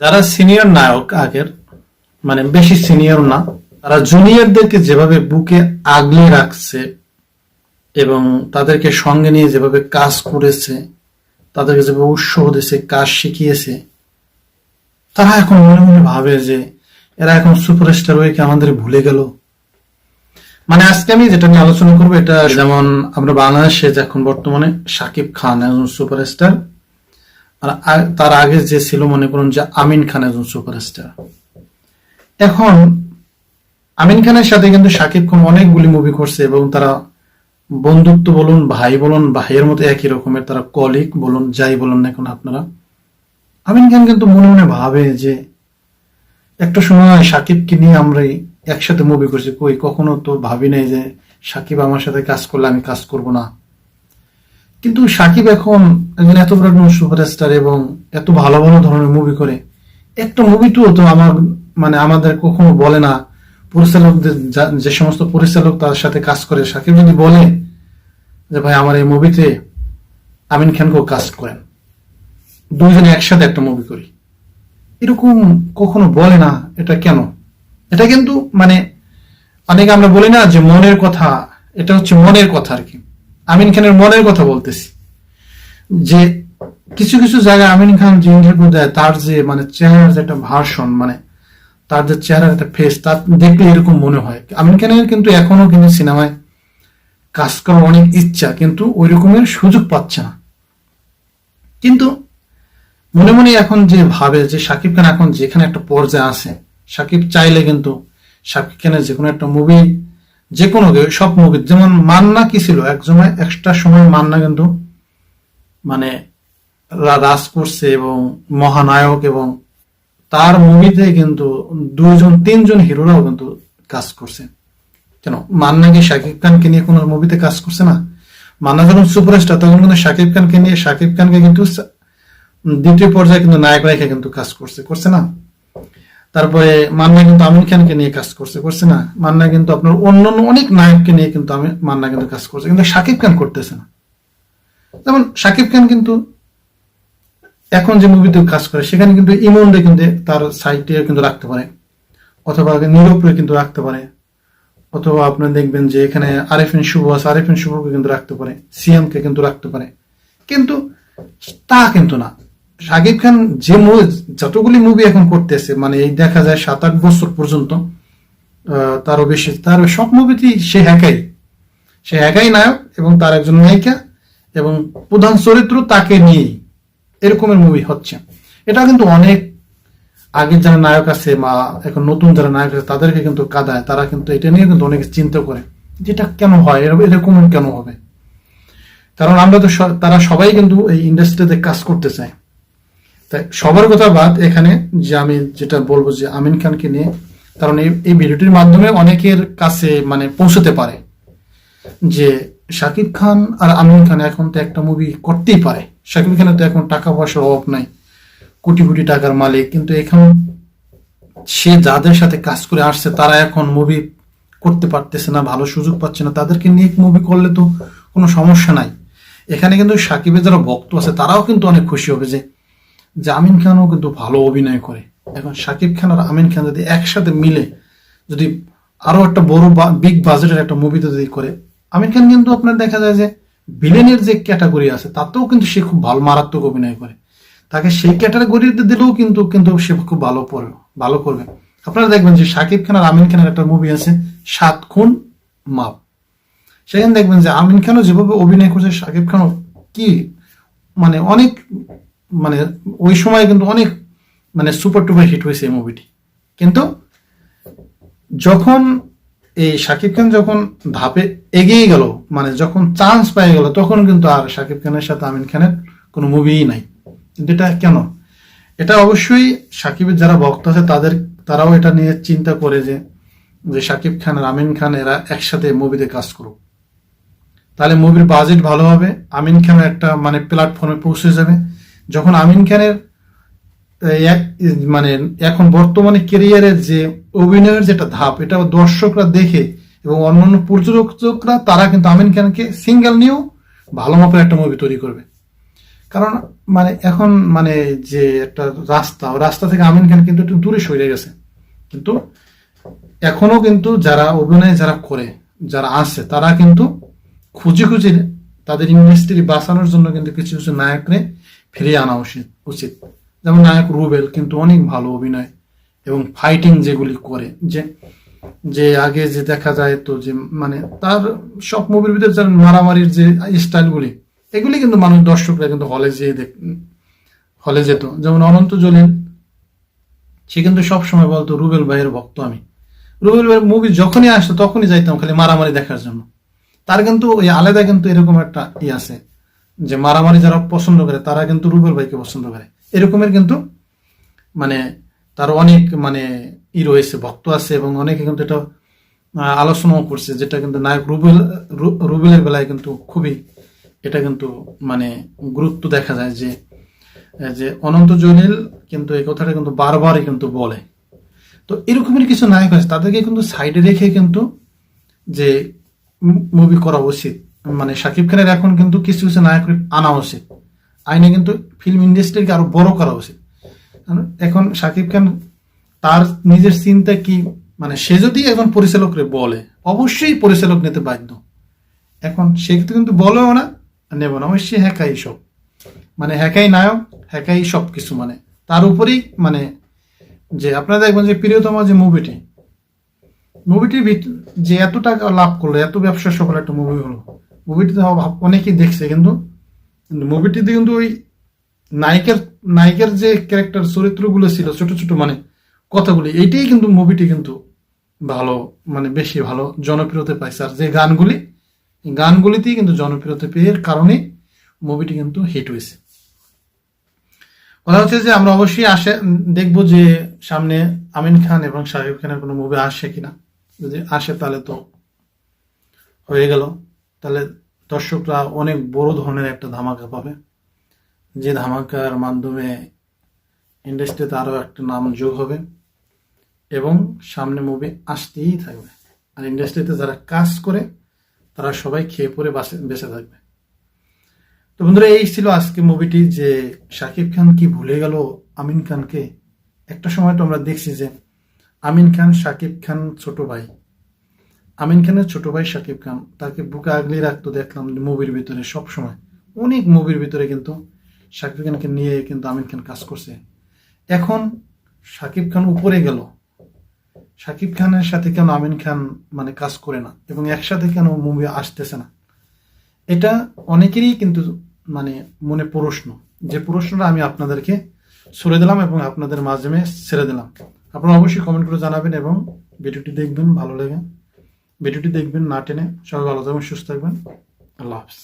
যারা সিনিয়র নায়ক আগের মানে বেশি সিনিয়র না, তারা জুনিয়রদেরকে যেভাবে বুকে আগলে রাখছে এবং তাদেরকে সঙ্গে নিয়ে যেভাবে কাজ করেছে, তাদেরকে যেভাবে উৎসাহ দিয়েছে, কাজ শিখিয়েছে, তারা এখন মনে মনে ভাবে যে এরা এখন সুপারস্টার হয়ে আমাদের ভুলে গেল। মানে আজকে আমি যেটা নিয়ে আলোচনা করব, এটা যেমন আমরা বাংলাদেশে এখন বর্তমানে সাকিব খান একজন সুপারস্টার আর তার আগে যে ছিল, মনে করুন যে আমিন খান একজন সুপারস্টার। এখন, আমিন খানের সাথে কিন্তু সাকিব খান অনেকগুলি মুভি করছে এবং তারা বন্ধুত্ব বলুন, ভাই বলুন, ভাইয়ের মতো একই রকমের তারা কলিগ বলুন, যাই বলুন না এখন আপনারা। আমিন খান কিন্তু মনে মনে ভাবে যে একটা সময় সাকিবকে নিয়ে আমরা একসাথে মুভি করছি, কই কখনো তো ভাবি নাই যে সাকিব আমার সাথে কাজ করলে আমি কাজ করব না। কিন্তু সাকিব এখন একজন এত বড় একজন সুপারস্টার এবং এত ভালো ভালো ধরনের মুভি করে। একটা মুভিটিও তো তো আমার মানে আমাদের কখনো বলে না। পরিচালকদের যা- যে সমস্ত পরিচালক তার সাথে কাজ করে। সাকিব যদি বলে যে, ভাই, আমার এই মুভিতে আমিন খানকেও কাজ করেন। দুইজনে একসাথে একটা মুভি করি। এরকম কখনো বলে না এটা কেন? এটা কিন্তু মানে অনেকে আমরা বলি না যে, মনের কথা। এটা হচ্ছে মনের কথা আর কি। আমিন খানের মনের কথা বলতেছি। যে কিছু কিছু জায়গায় আমিন খান যে ইন্টারভিউ দেয়, তার যে মানে চেহারার যে একটা ভার্সন মানে তার যে চেহারার একটা ফেস তার দেখলে এরকম মনে হয়। আমিন খানের কিন্তু এখনও কিন্তু সিনেমায় কাজ করার অনেক ইচ্ছা, কিন্তু ওই রকমের সুযোগ পাচ্ছে না। কিন্তু মনে মনে এখন যে ভাবে যে সাকিব খান এখন যেখানে একটা পর্যায়ে আছে সাকিব চাইলে কিন্তু সাকিব খানের যে কোনো একটা মুভি যে কোনো সব মুভি যেমন মান্না কি ছিল? এক সময় এক্সট্রা সময় মান্না কিন্তু মানে রাজ করছে এবং মহানায়ক এবং তার মুভিতে কিন্তু দুইজন তিনজন হিরোরাও কিন্তু কাজ করছে। কেন? মান্না কি শাকিব খানকে নিয়ে কোনো মুভিতে কাজ করছে না? মান্না যখন সুপারস্টার তখন কিন্তু শাকিব খানকে নিয়ে শাকিব খানকে কিন্তু দ্বিতীয় পর্যায়ে কিন্তু নায়ক রেখে কিন্তু কাজ করছে। করছে না? তারপরে মান্না কিন্তু আমিন খানকে নিয়ে কাজ করছে করছে না? মান্না কিন্তু আপনার অন্য অনেক নায়ককে নিয়ে কিন্তু আমি, মান্না কিন্তু কাজ করছে, কিন্তু শাকিব খান করতেছে না। যেমন শাকিব খান কিন্তু এখন যে মুভিতে কাজ করে, সেখানে কিন্তু ইমনরে কিন্তু তার সাইটে কিন্তু রাখতে পারে। অথবা নীরবরে কিন্তু রাখতে পারে। অথবা আপনি দেখবেন যে এখানে আরেফিন শুভ আছে, আরেফিন শুভকে কিন্তু রাখতে পারে। সিএম কে কিন্তু রাখতে পারে। কিন্তু তা কিন্তু না। শাকিব খান যে মু- যতগুলি মুভি এখন করতেছে মানে এই দেখা যায় সাত আট বছর পর্যন্ত তারও বেশি, তার সব মুভিতেই সে একাই। সে একাই নায়ক এবং তার একজন নায়িকা এবং প্রধান চরিত্র তাকে নিয়ে এরকমের মুভি হচ্ছে। এটা কিন্তু অনেক আগের যারা নায়ক আছে বা এখন নতুন যারা নায়ক আছে, তাদেরকে কিন্তু কাদায়। তারা কিন্তু এটা নিয়ে কিন্তু অনেক চিন্তা করে যেটা কেন হয়? এরকম কেন হবে? কারণ আমরা তো তারা সবাই কিন্তু এই ইন্ডাস্ট্রিতে কাজ করতে চায়। তাই সবার কথা বাদ এখানে যে আমি যেটা বলব যে আমিন খানকে নিয়ে, কারণ এই ভিডিওটির মাধ্যমে অনেকের কাছে মানে পৌঁছতে পারে যে শাকিব খান আর আমিন খান এখন তো একটা মুভি করতেই পারে। শাকিব খানের তো এখন টাকা পয়সার অভাব নাই, কোটি কোটি টাকার মালিক, কিন্তু এখন সে যাদের সাথে কাজ করে আসছে, তারা এখন মুভি করতে পারতেছে না, ভালো সুযোগ পাচ্ছে না, তাদেরকে নিয়ে মুভি করলে তো কোনো সমস্যা নাই। এখানে কিন্তু সাকিবের যারা ভক্ত আছে, তারাও কিন্তু অনেক খুশি হবে যে যে আমিন খানও কিন্তু ভালো অভিনয় করে। এখন শাকিব খান আর আমিন খান যদি একসাথে মিলে যদি আরও একটা বড় বিগ বাজেটের একটা মুভিতে যদি করে, আমিন খান কিন্তু আপনার দেখা যায় যে ভিলেনের যে ক্যাটাগরি আছে, তাতেও কিন্তু সে খুব ভালো, মারাত্মক অভিনয় করে। তাকে সেই ক্যাটাগরিতে দিলেও কিন্তু কিন্তু সে খুব ভালো পড়বে ভালো করবে। আপনারা দেখবেন যে শাকিব খান আর আমিন খানের একটা মুভি আছে, সাত খুন, মাপ। সেখানে দেখবেন যে আমিন খানও যেভাবে অভিনয় করছে, শাকিব খানও কি মানে অনেক মানে ওই সময় কিন্তু অনেক মানে সুপার টুপার হিট হয়েছে এই মুভিটি কিন্তু যখন এই শাকিব খান যখন ধাপে এগিয়ে গেল মানে যখন চান্স পেয়ে গেল, তখন কিন্তু আর শাকিব খানের সাথে আমিন খানের কোনো মুভিই নাই। কিন্তু এটা কেন? এটা অবশ্যই সাকিবের যারা ভক্ত আছে, তাদের, তারাও এটা নিয়ে চিন্তা করে যে যে শাকিব খান আর আমিন খান এরা একসাথে মুভিতে কাজ করুক। তাহলে মুভির বাজেট ভালো হবে, আমিন খান একটা মানে প্ল্যাটফর্মে পৌঁছে যাবে। যখন আমিন খানের এক- মানে এখন বর্তমানে কেরিয়ারের যে অভিনয়ের যেটা ধাপ, এটা দর্শকরা দেখে এবং অন্যান্য পর্যটকরা, তারা কিন্তু আমিন খানকে সিঙ্গেল নিয়েও ভালো মাপের একটা মুভি তৈরি করবে। কারণ মানে এখন মানে যে একটা রাস্তা রাস্তা থেকে আমিন খান কিন্তু একটু দূরে সরে গেছে। কিন্তু এখনও কিন্তু যারা অভিনয় যারা করে, যারা আছে, তারা কিন্তু খুঁজে খুঁজে তাদের ইন্ডাস্ট্রি বাঁচানোর জন্য কিন্তু কিছু কিছু নায়করে ফিরিয়ে আনা উচিত উচিত। যেমন নায়ক রুবেল কিন্তু অনেক ভালো অভিনয় এবং ফাইটিং যেগুলি করে, যে যে আগে যে দেখা যায় তো যে মানে তার সব মুভির ভিতরে যার মারামারির যে স্টাইলগুলি এগুলি কিন্তু মানুষ দর্শকরা কিন্তু হলে যেয়ে দেখ হলে যেত। যেমন অনন্ত জলিল, সে কিন্তু সবসময় বলতো, রুবেল ভাইয়ের ভক্ত আমি। রুবেল ভাইয়ের মুভি যখনই আসতো তখনই যাইতাম খালি মারামারি দেখার জন্য। তার কিন্তু ওই আলাদা কিন্তু এরকম একটা ই আছে। যে মারামারি যারা পছন্দ করে, তারা কিন্তু রুবেল ভাইকে পছন্দ করে। এরকমের কিন্তু মানে তার অনেক মানে ই রয়েছে, ভক্ত আছে এবং অনেকে কিন্তু এটা আলোচনাও করছে, যেটা কিন্তু নায়ক রুবেল রুবেলের বেলায় কিন্তু খুবই, এটা কিন্তু মানে গুরুত্ব দেখা যায় যে যে অনন্ত জলিল কিন্তু এই কথাটা কিন্তু বারবারই কিন্তু বলে। তো এরকমের কিছু নায়ক আছে, তাদেরকে কিন্তু সাইডে রেখে কিন্তু যে মুভি করা উচিত। মানে শাকিব খানের এখন কিন্তু কিছু কিছু নায়ক আনা উচিত। আইনে কিন্তু ফিল্ম ইন্ডাস্ট্রিকে আরও বড় করা উচিত। এখন শাকিব খান তার নিজের চিন্তা কি? মানে সে যদি এখন পরিচালকরে বলে, অবশ্যই পরিচালক নিতে বাধ্য। এখন সে কিন্তু বলেও না নেব না। অবশ্যই হ্যাকাই সব। মানে হ্যাকাই নায়ক হ্যাকাই সব কিছু মানে। তার উপরেই মানে যে আপনারা দেখবেন যে প্রিয়তম যে মুভিটি মুভিটির যে এত টাকা লাভ করল, এত ব্যবসা সফল একটা মুভি হলো মুভিটিতে অনেকেই দেখছে, কিন্তু মুভিটিতে কিন্তু ওই নায়িকার নায়িকার যে ক্যারেক্টার চরিত্রগুলো ছিল, ছোট ছোট মানে কথাগুলি, এইটাই কিন্তু মুভিটি কিন্তু ভালো মানে বেশি ভালো জনপ্রিয়তা পাইছে। আর যে গানগুলি গানগুলিতেই কিন্তু জনপ্রিয়তা পেয়ে কারণে মুভিটি কিন্তু হিট হয়েছে। কথা হচ্ছে যে আমরা অবশ্যই আসে, দেখব যে সামনে আমিন খান এবং শাকিব খানের কোনো মুভি আসে কিনা। যদি আসে তাহলে তো হয়ে গেল। তাহলে দর্শকরা অনেক বড় ধরনের একটা ধামাকা পাবে। যে ধামাকার মাধ্যমে ইন্ডাস্ট্রিতে আরও একটা নাম যোগ হবে এবং সামনে মুভি আসতেই থাকবে। আর ইন্ডাস্ট্রিতে যারা কাজ করে, তারা সবাই খেয়ে পরে বেঁচে থাকবে। তো বন্ধুরা, এই ছিল আজকে মুভিটি যে শাকিব খান কি ভুলে গেল আমিন খানকে। একটা সময় তো আমরা দেখছি যে আমিন খান, শাকিব খান ছোট ভাই। আমিন খানের ছোট ভাই শাকিব খান, তাকে বুকে আগলে রাখতো দেখলাম মুভির ভিতরে সব সময় অনেক মুভির ভিতরে কিন্তু শাকিব খানকে নিয়ে কিন্তু আমিন খান কাজ করছে। এখন শাকিব খান উপরে গেল। শাকিব খানের সাথে কেন আমিন খান মানে কাজ করে না? এবং একসাথে কেন মুভি আসতেছে না? এটা অনেকেরই কিন্তু মানে মনে প্রশ্ন। যে প্রশ্নটা আমি আপনাদেরকে ছড়ে দিলাম এবং আপনাদের মাধ্যমে ছেড়ে দিলাম। আপনারা অবশ্যই কমেন্ট করে জানাবেন এবং ভিডিওটি দেখবেন, ভালো লাগে ভিডিওটি দেখবেন না টেনে সবাই ভালো থাকবেন সুস্থ থাকবেন। আল্লাহ হাফিজ।